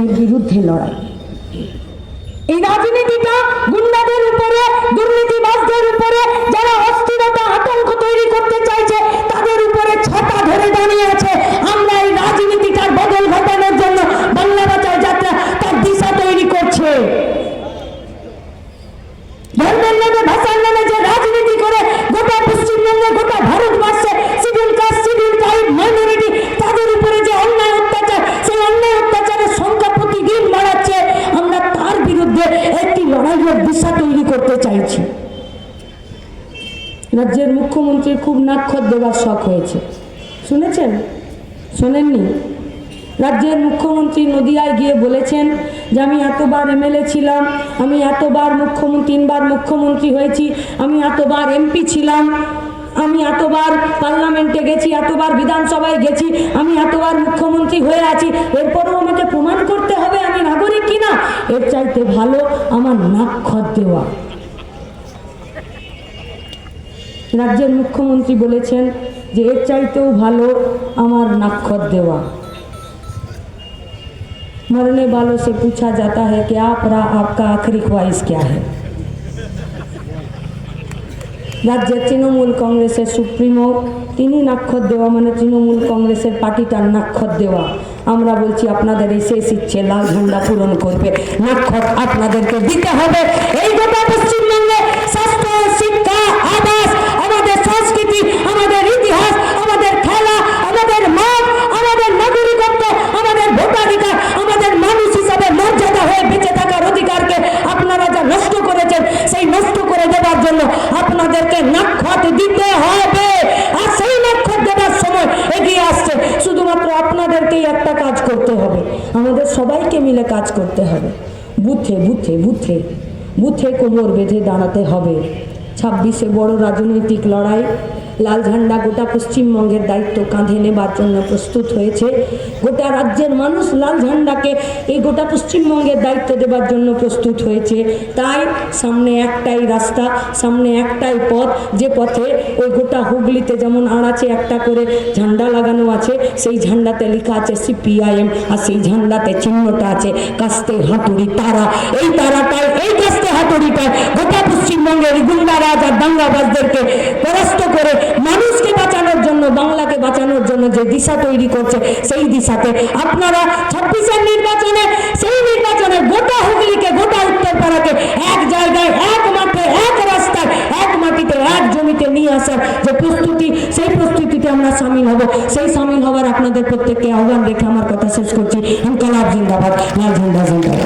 এর বিরুদ্ধে লড়াই। এই রাজনীতিটা রাজ্যের মুখ্যমন্ত্রীর খুব নাক্ষর দেওয়ার শখ হয়েছে। শুনেছেন? শোনেননি? রাজ্যের মুখ্যমন্ত্রী নদিয়ায় গিয়ে বলেছেন যে, আমি এতবার এমএলএ ছিলাম, আমি এতবার মুখ্যমন্ত্রী, তিনবার মুখ্যমন্ত্রী হয়েছি, আমি এতবার এমপি ছিলাম, আমি এতবার পার্লামেন্টে গেছি, এতবার বিধানসভায় গেছি, আমি এতবার মুখ্যমন্ত্রী হয়ে আছি, এরপরও আমাকে প্রমাণ করতে হবে আমি নাগরিক কিনা? এর চাইতে ভালো আমার নাক্ষর দেওয়া। রাজ্যের মুখ্যমন্ত্রী বলেছেন যে এর চাইতেও ভালো আমার নাক্ষর দেওয়া मरने वालों से पूछा जाता है कि आप रा आपका आखिरी ख्वाहिश क्या है রাজ্যের তৃণমূল কংগ্রেসের সুপ্রিমো তিনি নাক্ষর দেওয়া মানে তৃণমূল কংগ্রেসের পার্টিটার নাক্ষর দেওয়া আমরা বলছি আপনাদের এই শেষ ইচ্ছে লাল ঝান্ডা পূরণ করবে নাক্ষর আপনাদেরকে দিতে হবে আপনাদেরকেই একটা কাজ করতে হবে। আমাদের সবাইকে মিলে কাজ করতে হবে। বুথে বুথে বুথে বুথে কোমর বেঁধে দাঁড়াতে হবে। ছাব্বিশে বড় রাজনৈতিক লড়াই। লাল ঝান্ডা গোটা পশ্চিমবঙ্গের দায়িত্ব কাঁধে নেবার জন্য প্রস্তুত হয়েছে। গোটা রাজ্যের মানুষ লাল ঝান্ডাকে এই গোটা পশ্চিমবঙ্গের দায়িত্ব দেবার জন্য প্রস্তুত হয়েছে। তাই সামনে একটাই রাস্তা, সামনে একটাই পথ, যে পথে ওই গোটা হুগলিতে যেমন আড়াচে একটা করে ঝান্ডা লাগানো আছে, সেই ঝান্ডাতে লেখা আছে সিপিআইএম আর সেই ঝান্ডাতে চিহ্নটা আছে, কাস্তে হাতুড়ি তারা। এই তারাটায় এই কাস্তে হাতুড়িটায় গোটা পশ্চিমবঙ্গের গুন্ডারাজ আর দাঙ্গাবাজদেরকে পরাস্ত করে মানুষকে বাঁচানোর জন্য, বাংলাকে বাঁচানোর জন্য যে দিশা তৈরি করছে, সেই দিশাতে আপনারা ছাব্বিশের নির্বাচনে, সেই নির্বাচনে গোটা হুগলিকে, গোটা উত্তরপাড়াকে এক জায়গায়, এক মাঠে, এক রাস্তায়, এক মাটিতে, এক জমিতে নিয়ে আসার যে প্রস্তুতি, সেই প্রস্তুতিতে আমরা সামিল হব। সেই সামিল হওয়ার আপনাদের প্রত্যেককে আহ্বান রেখে আমার কথা শেষ করছি। ইনকালাব জিন্দাবাদ। লাল ঝান্ডা জিন্দাবাদ